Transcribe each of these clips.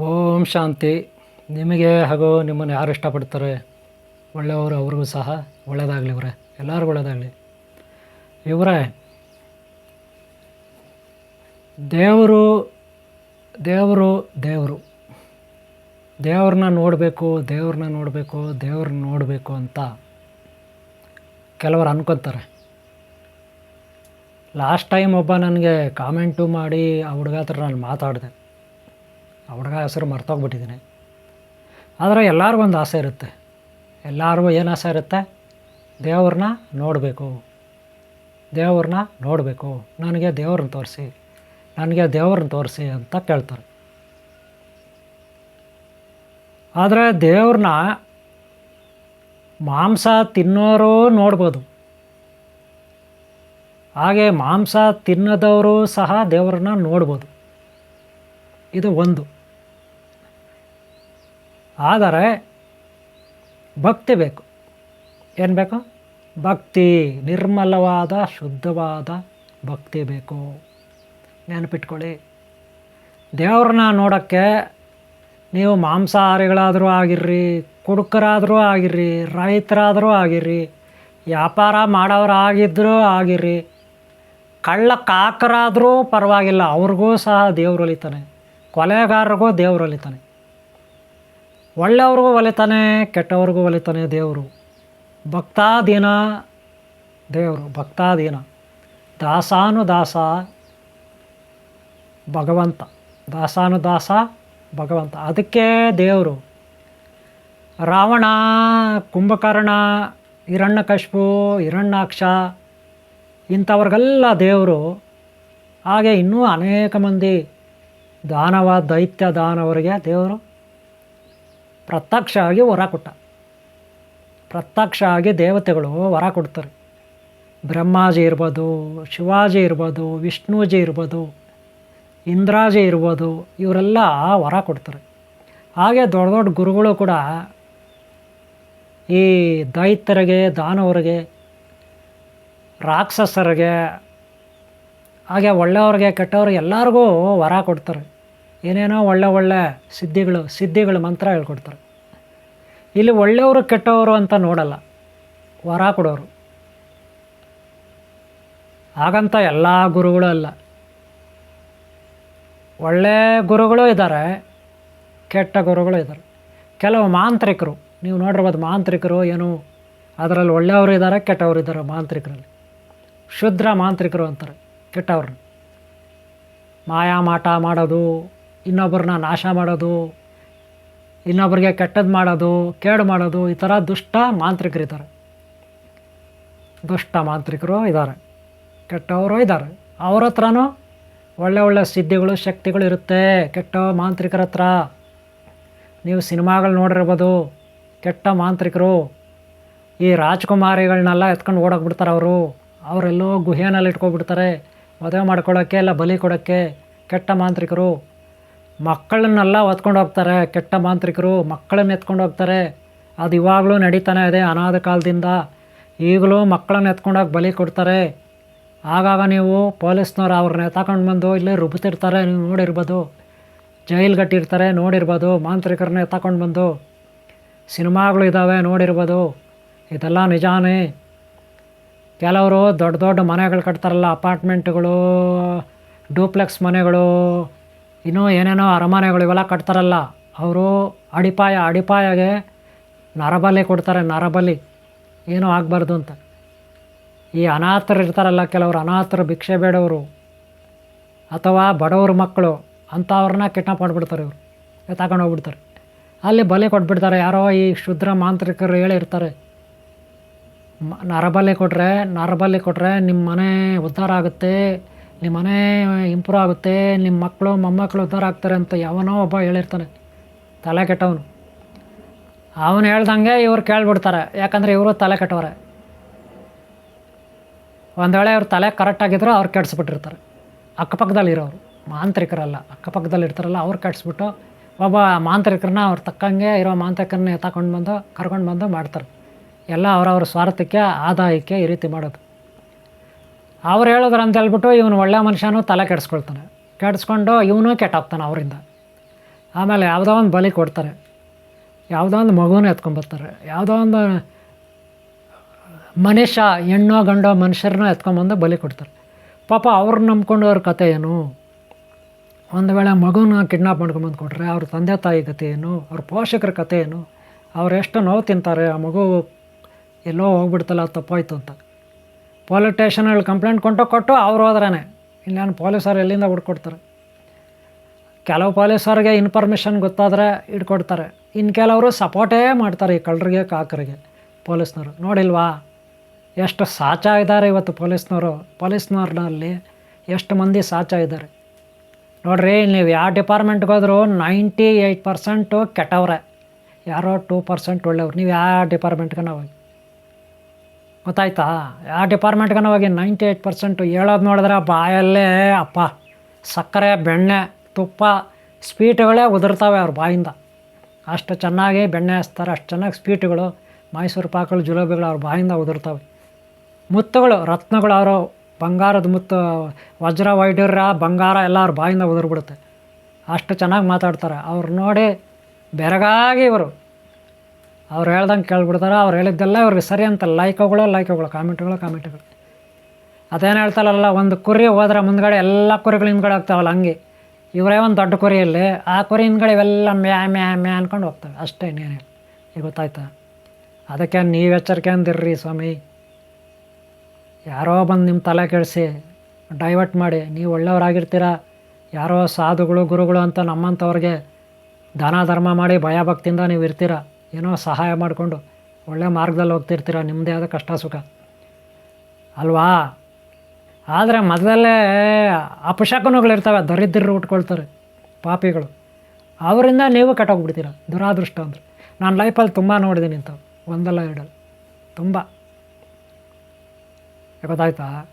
ಓಂ ಶಾಂತಿ. ನಿಮಗೆ ಹಾಗೂ ನಿಮ್ಮನ್ನು ಯಾರು ಇಷ್ಟಪಡ್ತಾರೆ? ಒಳ್ಳೆಯವರು ಅವ್ರಿಗೂ ಸಹ ಒಳ್ಳೆಯದಾಗಲಿ ಇವರೇ. ಎಲ್ಲರಿಗೂ ಒಳ್ಳೆಯದಾಗಲಿ. ಇವರೇ, ದೇವರು ದೇವರು ದೇವರು. ದೇವ್ರನ್ನ ನೋಡಬೇಕು ದೇವ್ರನ್ನ ನೋಡಬೇಕು ದೇವ್ರನ್ನ ನೋಡಬೇಕು ಅಂತ ಕೆಲವರು ಅನ್ಕೊತಾರೆ. ಲಾಸ್ಟ್ ಟೈಮ್ ಒಬ್ಬ ನನಗೆ ಕಾಮೆಂಟು ಮಾಡಿ ಆ ಹುಡುಗ ಹತ್ರ ನಾನು ಮಾತಾಡಿದೆ. ಆ ಹುಡುಗ ಹೆಸರು ಮರ್ತೋಗ್ಬಿಟ್ಟಿದ್ದೀನಿ. ಆದರೆ ಎಲ್ಲರಿಗೂ ಒಂದು ಆಸೆ ಇರುತ್ತೆ. ಎಲ್ಲರಿಗೂ ಏನು ಆಸೆ ಇರುತ್ತೆ? ದೇವ್ರನ್ನ ನೋಡಬೇಕು. ದೇವ್ರನ್ನ ನೋಡಬೇಕು. ನನಗೆ ದೇವ್ರನ್ನ ತೋರಿಸಿ. ನನಗೆ ದೇವ್ರನ್ನ ತೋರಿಸಿ ಅಂತ ಕೇಳ್ತಾರೆ. ಆದರೆ ದೇವ್ರನ್ನ ಮಾಂಸ ತಿನ್ನೋರು ನೋಡ್ಬೋದು. ಹಾಗೆ ಮಾಂಸ ತಿನ್ನದವರು ಸಹ ದೇವರನ್ನ ನೋಡ್ಬೋದು. ಇದು ಒಂದು. ಆದರೆ ಭಕ್ತಿ ಬೇಕು. ಏನು ಬೇಕು? ಭಕ್ತಿ, ನಿರ್ಮಲವಾದ, ಶುದ್ಧವಾದ ಭಕ್ತಿ ಬೇಕು. ನೆನಪಿಟ್ಕೊಳ್ಳಿ. ದೇವ್ರನ್ನ ನೋಡೋಕ್ಕೆ ನೀವು ಮಾಂಸಾಹಾರಿಗಳಾದರೂ ಆಗಿರ್ರಿ, ಕುಡುಕರಾದರೂ ಆಗಿರ್ರಿ, ರೈತರಾದರೂ ಆಗಿರ್ರಿ, ವ್ಯಾಪಾರ ಮಾಡೋರಾಗಿದ್ದರೂ ಆಗಿರ್ರಿ, ಕಳ್ಳ ಕಾಕರಾದರೂ ಪರವಾಗಿಲ್ಲ, ಅವ್ರಿಗೂ ಸಹ ದೇವ್ರು ಕೊಲೆಗಾರರಿಗೂ ದೇವ್ರು ಒಳ್ಳೆಯವ್ರಿಗೂ ಒಲಿತಾನೆ, ಕೆಟ್ಟವ್ರಿಗೂ ಒಲಿತಾನೆ ದೇವರು. ಭಕ್ತಾಧೀನ ದೇವರು, ಭಕ್ತಾಧೀನ. ದಾಸಾನುದಾಸ ಭಗವಂತ. ದಾಸಾನುದಾಸ ಭಗವಂತ. ಅದಕ್ಕೆ ದೇವರು. ರಾವಣ, ಕುಂಭಕರ್ಣ ಹಿರಣ್ಯಕಶ್ಪು ಹಿರಣ್ಯಾಕ್ಷ, ಇಂಥವ್ರಿಗೆಲ್ಲ ದೇವರು. ಹಾಗೆ ಇನ್ನೂ ಅನೇಕ ಮಂದಿ ದಾನವ, ದೈತ್ಯ ದಾನವರಿಗೆ ದೇವರು. ಪ್ರತ್ಯಕ್ಷ ಆಗಿ ವರ ಕೊಟ್ಟ. ಪ್ರತ್ಯಕ್ಷ ಆಗಿ ದೇವತೆಗಳು ವರ ಕೊಡ್ತಾರೆ. ಬ್ರಹ್ಮಾಜಿ ಇರ್ಬೋದು, ಶಿವಾಜಿ ಇರ್ಬೋದು, ವಿಷ್ಣುಜಿ ಇರ್ಬೋದು, ಇಂದ್ರಾಜಿ ಇರ್ಬೋದು, ಇವರೆಲ್ಲ ವರ ಕೊಡ್ತಾರೆ. ಹಾಗೆ ದೊಡ್ಡ ದೊಡ್ಡ ಗುರುಗಳು ಕೂಡ ಈ ದೈತ್ಯರಿಗೆ, ದಾನವರಿಗೆ, ರಾಕ್ಷಸರಿಗೆ, ಹಾಗೆ ಒಳ್ಳೆಯವ್ರಿಗೆ, ಕೆಟ್ಟವ್ರಿಗೆ ಎಲ್ಲರಿಗೂ ವರ ಕೊಡ್ತಾರೆ. ಏನೇನೋ ಒಳ್ಳೆ ಒಳ್ಳೆ ಸಿದ್ಧಿಗಳು ಸಿದ್ಧಿಗಳು ಮಂತ್ರ ಹೇಳ್ಕೊಡ್ತಾರೆ. ಇಲ್ಲಿ ಒಳ್ಳೆಯವರು ಕೆಟ್ಟವರು ಅಂತ ನೋಡಲ್ಲ. ವರ ಕೊಡೋರು. ಹಾಗಂತ ಎಲ್ಲ ಗುರುಗಳು ಅಲ್ಲ. ಒಳ್ಳೆ ಗುರುಗಳು ಇದ್ದಾರೆ, ಕೆಟ್ಟ ಗುರುಗಳು ಇದ್ದಾರೆ. ಕೆಲವು ಮಾಂತ್ರಿಕರು, ನೀವು ನೋಡಿರ್ಬೋದು ಮಾಂತ್ರಿಕರು ಏನು, ಅದರಲ್ಲಿ ಒಳ್ಳೆಯವರು ಇದ್ದಾರೆ, ಕೆಟ್ಟವರು ಇದ್ದಾರೆ ಮಾಂತ್ರಿಕರಲ್ಲಿ. ಶುದ್ರ ಮಾಂತ್ರಿಕರು ಅಂತಾರೆ, ಕೆಟ್ಟವ್ರನ್ನ. ಮಾಯಾ ಮಾಟ ಮಾಡೋದು, ಇನ್ನೊಬ್ಬರನ್ನ ನಾಶ ಮಾಡೋದು ಇನ್ನೊಬ್ಬರಿಗೆ ಕೆಟ್ಟದ್ದು ಮಾಡೋದು, ಕೇಡು ಮಾಡೋದು, ಈ ಥರ ದುಷ್ಟ ಮಾಂತ್ರಿಕರಿದ್ದಾರೆ ದುಷ್ಟ ಮಾಂತ್ರಿಕರು ಇದ್ದಾರೆ. ಕೆಟ್ಟವರು ಇದ್ದಾರೆ. ಅವ್ರ ಹತ್ರನೂ ಒಳ್ಳೆ ಒಳ್ಳೆ ಸಿದ್ಧಿಗಳು, ಶಕ್ತಿಗಳು ಇರುತ್ತೆ ಕೆಟ್ಟ ಮಾಂತ್ರಿಕರ ಹತ್ರ. ನೀವು ಸಿನಿಮಾಗಳು ನೋಡಿರ್ಬೋದು, ಕೆಟ್ಟ ಮಾಂತ್ರಿಕರು. ಈ ರಾಜ್ಕುಮಾರಿಗಳನ್ನೆಲ್ಲ ಎತ್ಕೊಂಡು ಓಡೋಗ್ಬಿಡ್ತಾರೆ ಅವರು. ಅವರೆಲ್ಲೋ ಗುಹೆನಲ್ಲಿ ಇಟ್ಕೊಬಿಡ್ತಾರೆ. ಮದುವೆ ಮಾಡ್ಕೊಳ್ಳೋಕ್ಕೆ ಇಲ್ಲ ಬಲಿ ಕೊಡೋಕ್ಕೆ ಕೆಟ್ಟ ಮಾಂತ್ರಿಕರು. ಮಕ್ಕಳನ್ನೆಲ್ಲ ಹೊತ್ಕೊಂಡು ಹೋಗ್ತಾರೆ. ಕೆಟ್ಟ ಮಾಂತ್ರಿಕರು ಮಕ್ಕಳನ್ನ ಎತ್ಕೊಂಡು ಹೋಗ್ತಾರೆ. ಅದು ಇವಾಗಲೂ ನಡೀತಾನೆ ಇದೆ ಅನಾಥ ಕಾಲದಿಂದ. ಈಗಲೂ ಮಕ್ಕಳನ್ನ ಎತ್ಕೊಂಡೋಗಿ ಬಲಿ ಕೊಡ್ತಾರೆ. ಆಗಾಗ ನೀವು ಪೊಲೀಸ್ನವ್ರು ಅವ್ರನ್ನ ತಗೊಂಡು ಬಂದು ಇಲ್ಲೇ ರುಬ್ತಿರ್ತಾರೆ ನೀವು ನೋಡಿರ್ಬೋದು. ಜೈಲ್ ಕಟ್ಟಿರ್ತಾರೆ ನೋಡಿರ್ಬೋದು. ಮಾಂತ್ರಿಕರನ್ನ ತಗೊಂಡು ಬಂದು. ಸಿನಿಮಾಗಳು ಇದ್ದಾವೆ ನೋಡಿರ್ಬೋದು. ಇದೆಲ್ಲ ನಿಜಾನೇ. ಕೆಲವರು ದೊಡ್ಡ ದೊಡ್ಡ ಮನೆಗಳು ಕಟ್ತಾರಲ್ಲ, ಅಪಾರ್ಟ್ಮೆಂಟ್ಗಳು, ಡೂಪ್ಲೆಕ್ಸ್ ಮನೆಗಳು ಇನ್ನೂ ಏನೇನೋ ಅರಮನೆಗಳು ಇವೆಲ್ಲ ಕಟ್ತಾರಲ್ಲ, ಅವರು ಅಡಿಪಾಯ, ಅಡಿಪಾಯಗೆ ನರಬಲಿ ಕೊಡ್ತಾರೆ, ನರಬಲಿ. ಏನೂ ಆಗಬಾರ್ದು ಅಂತ. ಈ ಅನಾಥರು ಇರ್ತಾರಲ್ಲ, ಕೆಲವರು ಅನಾಥರು, ಭಿಕ್ಷೆ ಬೇಡವರು, ಅಥವಾ ಬಡವ್ರ ಮಕ್ಕಳು, ಅಂಥವ್ರನ್ನ ಕಿಡ್ನಾಪ್ ಮಾಡಿಬಿಡ್ತಾರೆ ಇವರು. ತಗೊಂಡು ಹೋಗ್ಬಿಡ್ತಾರೆ. ಅಲ್ಲಿ ಬಲಿ ಕೊಟ್ಬಿಡ್ತಾರೆ. ಯಾರೋ ಈ ಶುದ್ರ ಮಾಂತ್ರಿಕರು ಹೇಳಿರ್ತಾರೆ ನರಬಲಿ ಕೊಟ್ಟರೆ ನರಬಲಿ ಕೊಟ್ಟರೆ ನಿಮ್ಮ ಮನೆ ಉದ್ಧಾರ ಆಗುತ್ತೆ. ನಿಮ್ಮ ಮನೆ ಇಂಪ್ರೂವ್ ಆಗುತ್ತೆ ನಿಮ್ಮ ಮಕ್ಕಳು, ಮೊಮ್ಮಕ್ಕಳು ಉದ್ಧಾರ ಆಗ್ತಾರೆ ಅಂತ ಯಾವನೋ ಒಬ್ಬ ಹೇಳಿರ್ತಾನೆ, ತಲೆ ಕೆಟ್ಟವನು. ಅವನು ಹೇಳ್ದಂಗೆ ಇವ್ರು ಕೇಳ್ಬಿಡ್ತಾರೆ, ಯಾಕಂದರೆ ಇವರು ತಲೆ ಕೆಟ್ಟವ್ರೆ. ಒಂದು ವೇಳೆ ಇವ್ರ ತಲೆ ಕರೆಕ್ಟಾಗಿದ್ರು ಅವ್ರು ಕೆಡಿಸ್ಬಿಟ್ಟಿರ್ತಾರೆ. ಅಕ್ಕಪಕ್ಕದಲ್ಲಿರೋರು ಮಾಂತ್ರಿಕರಲ್ಲ, ಅಕ್ಕಪಕ್ಕದಲ್ಲಿ ಇರ್ತಾರಲ್ಲ, ಅವ್ರು ಕೆಡಿಸ್ಬಿಟ್ಟು ಒಬ್ಬ ಮಾಂತ್ರಿಕರನ್ನ ಅವ್ರು ತಕ್ಕಂಗೆ ಇರೋ ಮಾಂತ್ರಿಕರನ್ನ ತಗೊಂಡು ಬಂದು, ಕರ್ಕೊಂಡು ಬಂದು ಮಾಡ್ತಾರೆ. ಎಲ್ಲ ಅವರವ್ರ ಸ್ವಾರ್ಥಕ್ಕೆ, ಆದಾಯಕ್ಕೆ ಈ ರೀತಿ ಮಾಡೋದು. ಅವ್ರು ಹೇಳಿದ್ರು ಅಂತ ಹೇಳ್ಬಿಟ್ಟು ಇವನು ಒಳ್ಳೆ ಮನುಷ್ಯನೂ ತಲೆ ಕೆಡಿಸ್ಕೊಳ್ತಾನೆ. ಕೆಡಿಸ್ಕೊಂಡು ಇವನು ಕೆಟ್ಟೋಗ್ತಾನೆ ಅವರಿಂದ. ಆಮೇಲೆ ಯಾವುದೋ ಒಂದು ಬಲಿ ಕೊಡ್ತಾರೆ. ಯಾವುದೋ ಒಂದು ಮಗುನ ಎತ್ಕೊಂಬರ್ತಾರೆ ಯಾವುದೋ ಒಂದು ಮನುಷ್ಯ, ಹೆಣ್ಣೋ ಗಂಡೋ ಮನುಷ್ಯರನ್ನ ಎತ್ಕೊಂಬಂದು ಬಲಿ ಕೊಡ್ತಾರೆ. ಪಾಪ ಅವ್ರನ್ನ ನಂಬ್ಕೊಂಡು ಅವ್ರ ಕತೆ ಏನು? ಒಂದು ವೇಳೆ ಮಗುನ ಕಿಡ್ನಾಪ್ ಮಾಡ್ಕೊಂಬಂದು ಕೊಟ್ರೆ ಅವ್ರ ತಂದೆ ತಾಯಿ ಕತೆ ಏನು? ಅವ್ರ ಪೋಷಕರ ಕತೆ ಏನು? ಅವ್ರು ಎಷ್ಟು ನೋವು ತಿಂತಾರೆ, ಆ ಮಗು ಎಲ್ಲೋ ಹೋಗ್ಬಿಡ್ತಲ್ಲ, ತಪ್ಪಾಯ್ತು ಅಂತ. ಪೊಲೀಸ್ ಸ್ಟೇಷನಲ್ಲಿ ಕಂಪ್ಲೇಂಟ್ ಕೊಟ್ಟು ಕೊಟ್ಟು ಅವ್ರು ಹೋದ್ರೇ ಇನ್ನೇನು ಪೊಲೀಸರು ಎಲ್ಲಿಂದ ಹುಡ್ಕೊಡ್ತಾರೆ? ಕೆಲವು ಪೊಲೀಸರಿಗೆ ಇನ್ಫಾರ್ಮೇಷನ್ ಗೊತ್ತಾದರೆ ಇಟ್ಕೊಡ್ತಾರೆ ಇನ್ನು ಕೆಲವರು ಸಪೋರ್ಟೇ ಮಾಡ್ತಾರೆ ಈ ಕಳ್ಳರಿಗೆ, ಕಾಕರಿಗೆ, ಪೊಲೀಸ್ನವರು. ನೋಡಿಲ್ವಾ? ಎಷ್ಟು ಸಾಚ ಇದ್ದಾರೆ ಇವತ್ತು ಪೊಲೀಸ್ನವರು. ಪೊಲೀಸ್ನವ್ರಲ್ಲಿ ಎಷ್ಟು ಮಂದಿ ಸಾಚ ಇದ್ದಾರೆ ನೋಡ್ರಿ ನೀವು ಯಾವ ಡಿಪಾರ್ಟ್ಮೆಂಟ್ಗೆ ಹೋದ್ರು ನೈಂಟಿ ಏಯ್ಟ್ ಪರ್ಸೆಂಟು ಕೆಟ್ಟವ್ರೆ. ಯಾರೋ ಟೂ ಪರ್ಸೆಂಟ್ ಒಳ್ಳೆಯವ್ರು. ನೀವು ಯಾವ ಡಿಪಾರ್ಟ್ಮೆಂಟ್ಗನ ಹೋಗಿ ಗೊತ್ತಾಯ್ತಾ? ಯಾವ ಡಿಪಾರ್ಟ್ಮೆಂಟ್ಗನ ಹೋಗಿ ನೈಂಟಿ ಏಯ್ಟ್ ಪರ್ಸೆಂಟು ಹೇಳೋದು ನೋಡಿದ್ರೆ ಬಾಯಲ್ಲೇ ಅಪ್ಪ, ಸಕ್ಕರೆ, ಬೆಣ್ಣೆ, ತುಪ್ಪ, ಸ್ವೀಟ್ಗಳೇ ಉದುರ್ತಾವೆ ಅವ್ರ ಬಾಯಿಂದ. ಅಷ್ಟು ಚೆನ್ನಾಗಿ ಬೆಣ್ಣೆ ಹಚ್ತಾರೆ, ಅಷ್ಟು ಚೆನ್ನಾಗಿ ಸ್ವೀಟ್ಗಳು, ಮೈಸೂರು ಪಾಕಗಳು, ಜುಲೋಬಿಗಳು ಅವ್ರ ಬಾಯಿಂದ ಉದುರ್ತಾವೆ. ಮುತ್ತುಗಳು, ರತ್ನಗಳು ಅವರು, ಬಂಗಾರದ ಮುತ್ತು, ವಜ್ರ ವೈಡ್ಯರ ಬಂಗಾರ ಎಲ್ಲ ಅವ್ರ ಬಾಯಿಂದ ಉದುರ್ಬಿಡುತ್ತೆ. ಅಷ್ಟು ಚೆನ್ನಾಗಿ ಮಾತಾಡ್ತಾರೆ. ಅವ್ರು ನೋಡಿ ಬೆರಗಾಗಿ ಇವರು. ಅವ್ರು ಹೇಳ್ದಂಗೆ ಕೇಳ್ಬಿಡ್ತಾರೆ, ಅವ್ರು ಹೇಳಿದ್ದೆಲ್ಲ ಇವ್ರಿಗೆ ಸರಿ ಅಂತ ಲೈಕ್ಗಳು ಲೈಕ್ಗಳು ಕಾಮೆಂಟ್ಗಳು ಕಾಮೆಂಟ್ಗಳು ಅದೇನು ಹೇಳ್ತಾರಲ್ಲ, ಒಂದು ಕುರಿ ಹೋದ್ರೆ ಮುಂದ್ಗಡೆ ಎಲ್ಲ ಕುರಿಗಳು ಹಿಂದ್ಗಡೆ ಆಗ್ತಾವಲ್ಲ ಹಂಗೆ. ಇವರೇ ಒಂದು ದೊಡ್ಡ ಕುರಿಯಲ್ಲಿ ಆ ಕುರಿ ಹಿಂದ್ಗಡೆ ಇವೆಲ್ಲ ಮ್ಯಾ ಮ್ಯಾ ಮ್ಯಾ ಅಂದ್ಕೊಂಡು ಹೋಗ್ತವೆ ಅಷ್ಟೇ ನೀನು ಈಗ ಗೊತ್ತಾಯ್ತಾ? ಅದಕ್ಕೆ ನೀವು ಎಚ್ಚರಿಕೆ ಅಂದಿರ್ರಿ ಸ್ವಾಮಿ. ಯಾರೋ ಬಂದು ನಿಮ್ಮ ತಲೆ ಕೆಡಿಸಿ ಡೈವರ್ಟ್ ಮಾಡಿ, ನೀವು ಒಳ್ಳೆಯವರಾಗಿರ್ತೀರ? ಯಾರೋ ಸಾಧುಗಳು, ಗುರುಗಳು ಅಂತ ನಮ್ಮಂಥವ್ರಿಗೆ ದಾನ ಧರ್ಮ ಮಾಡಿ ಭಯಭಕ್ತಿಯಿಂದ ನೀವು ಇರ್ತೀರ? ಏನೋ ಸಹಾಯ ಮಾಡಿಕೊಂಡು ಒಳ್ಳೆ ಮಾರ್ಗದಲ್ಲಿ ಹೋಗ್ತಿರ್ತೀರ ನಿಮ್ಮದೇ ಆದ ಕಷ್ಟ ಸುಖ. ಅಲ್ವಾ? ಆದರೆ ಮೊದಲಲ್ಲೇ ಅಪಶಕನಗಳಿರ್ತವೆ, ದರಿದ್ರರು ಉಟ್ಕೊಳ್ತಾರೆ ಪಾಪಿಗಳು. ಅವರಿಂದ ನೀವು ಕೆಟ್ಟೋಗ್ಬಿಡ್ತೀರ? ದುರಾದೃಷ್ಟ ಅಂದರೆ. ನಾನು ಲೈಫಲ್ಲಿ ತುಂಬ ನೋಡಿದ್ದೀನಿ ಅಂತ, ಒಂದಲ್ಲ ಎರಡಲ್ಲ. ತುಂಬ. ಗೊತ್ತಾಯ್ತಾ?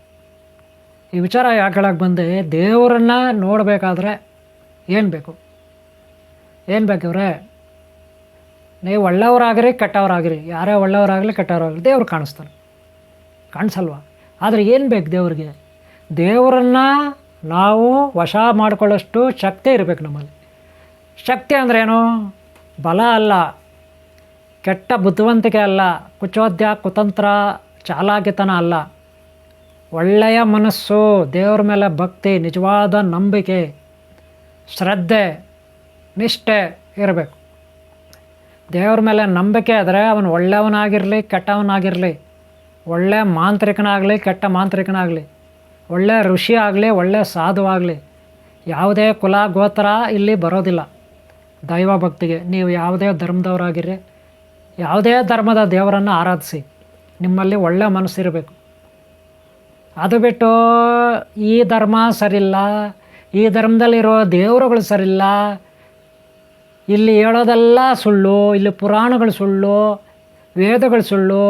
ಈ ವಿಚಾರ ಯಾಕೆ ಹೇಳಕ್ಕೆ ಬಂದೆ? ದೇವರನ್ನು ನೋಡಬೇಕಾದ್ರೆ ಏನು ಬೇಕು? ಏನು ಬೇಕಿವ್ರೆ? ನೀವು ಒಳ್ಳೆಯವರಾಗಿರಿ ಕೆಟ್ಟವರಾಗಿರಿ, ಯಾರೇ ಒಳ್ಳೆಯವರಾಗಲಿ ಕೆಟ್ಟವರಾಗಲಿ ದೇವ್ರು ಕಾಣಿಸ್ತಾನೆ. ಕಾಣಿಸಲ್ವ? ಆದರೆ ಏನು ಬೇಕು ದೇವ್ರಿಗೆ? ದೇವರನ್ನು ನಾವು ವಶ ಮಾಡಿಕೊಳ್ಳೋಷ್ಟು ಶಕ್ತಿ ಇರಬೇಕು ನಮ್ಮಲ್ಲಿ. ಶಕ್ತಿ ಅಂದ್ರೇನು ಬಲ ಅಲ್ಲ. ಕೆಟ್ಟ ಬುದ್ಧಿವಂತಿಕೆ ಅಲ್ಲ. ಕುಚೋದ್ಯ, ಕುತಂತ್ರ, ಚಾಲಾಕಿತನ ಅಲ್ಲ. ಒಳ್ಳೆಯ ಮನಸ್ಸು, ದೇವ್ರ ಮೇಲೆ ಭಕ್ತಿ, ನಿಜವಾದ ನಂಬಿಕೆ, ಶ್ರದ್ಧೆ, ನಿಷ್ಠೆ ಇರಬೇಕು. ದೇವ್ರ ಮೇಲೆ ನಂಬಿಕೆ ಆದರೆ ಅವನು ಒಳ್ಳೆಯವನಾಗಿರಲಿ, ಕೆಟ್ಟವನಾಗಿರಲಿ, ಒಳ್ಳೆ ಮಾಂತ್ರಿಕನಾಗಲಿ, ಕೆಟ್ಟ ಮಾಂತ್ರಿಕನಾಗಲಿ, ಒಳ್ಳೆ ಋಷಿ ಆಗಲಿ, ಒಳ್ಳೆ ಆಗಲಿ, ಯಾವುದೇ ಕುಲ ಗೋತ್ರ ಇಲ್ಲಿ ಬರೋದಿಲ್ಲ. ದೈವ ಭಕ್ತಿಗೆ ನೀವು ಯಾವುದೇ ಧರ್ಮದವರಾಗಿರಿ ಯಾವುದೇ ಧರ್ಮದ ದೇವರನ್ನು ಆರಾಧಿಸಿ, ನಿಮ್ಮಲ್ಲಿ ಒಳ್ಳೆ ಮನಸ್ಸಿರಬೇಕು. ಅದು ಬಿಟ್ಟು ಈ ಧರ್ಮ ಸರಿಯಿಲ್ಲ, ಈ ಧರ್ಮದಲ್ಲಿರೋ ದೇವರುಗಳು ಸರಿಯಿಲ್ಲ ಇಲ್ಲಿ ಹೇಳೋದೆಲ್ಲ ಸುಳ್ಳು, ಇಲ್ಲಿ ಪುರಾಣಗಳು ಸುಳ್ಳು, ವೇದಗಳು ಸುಳ್ಳು,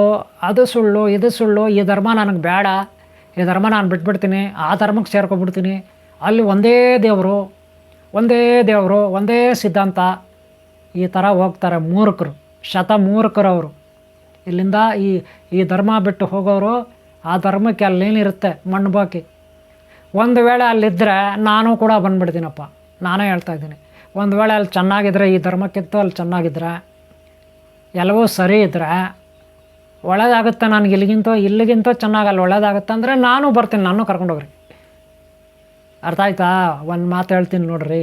ಅದು ಸುಳ್ಳು, ಇದು ಸುಳ್ಳು, ಈ ಧರ್ಮ ನನಗೆ ಬೇಡ, ಈ ಧರ್ಮ ನಾನು ಬಿಟ್ಬಿಡ್ತೀನಿ, ಆ ಧರ್ಮಕ್ಕೆ ಸೇರ್ಕೊಬಿಡ್ತೀನಿ. ಅಲ್ಲಿ ಒಂದೇ ದೇವರು ಒಂದೇ ದೇವರು, ಒಂದೇ ಸಿದ್ಧಾಂತ, ಈ ಥರ ಹೋಗ್ತಾರೆ ಮೂರ್ಖರು, ಶತ ಮೂರ್ಖರು ಅವರು ಇಲ್ಲಿಂದ ಈ ಈ ಧರ್ಮ ಬಿಟ್ಟು ಹೋಗೋರು, ಆ ಧರ್ಮಕ್ಕೆ ಅಲ್ಲೇನಿರುತ್ತೆ ಮಣ್ಣು ಬಾಕಿ. ಒಂದು ವೇಳೆ ಅಲ್ಲಿದ್ದರೆ ನಾನು ಕೂಡ ಬಂದ್ಬಿಡ್ತೀನಪ್ಪ. ನಾನೇ ಹೇಳ್ತಾ ಇದ್ದೀನಿ. ಒಂದು ವೇಳೆ ಅಲ್ಲಿ ಚೆನ್ನಾಗಿದ್ರೆ ಈ ಧರ್ಮಕ್ಕಿತ್ತು ಅಲ್ಲಿ ಚೆನ್ನಾಗಿದ್ರೆ, ಎಲ್ಲವೂ ಸರಿ ಇದ್ದರೆ ಒಳ್ಳೇದಾಗುತ್ತೆ ನನಗೆ ಇಲ್ಲಿಗಿಂತ ಇಲ್ಲಿಗಿಂತ ಚೆನ್ನಾಗಿ ಅಲ್ಲಿ ಒಳ್ಳೇದಾಗುತ್ತೆ ಅಂದರೆ ನಾನು ಬರ್ತೀನಿ, ನಾನು ಕರ್ಕೊಂಡೋಗ್ರಿ ಅರ್ಥ ಆಯ್ತಾ? ಒಂದು ಮಾತು ಹೇಳ್ತೀನಿ ನೋಡ್ರಿ.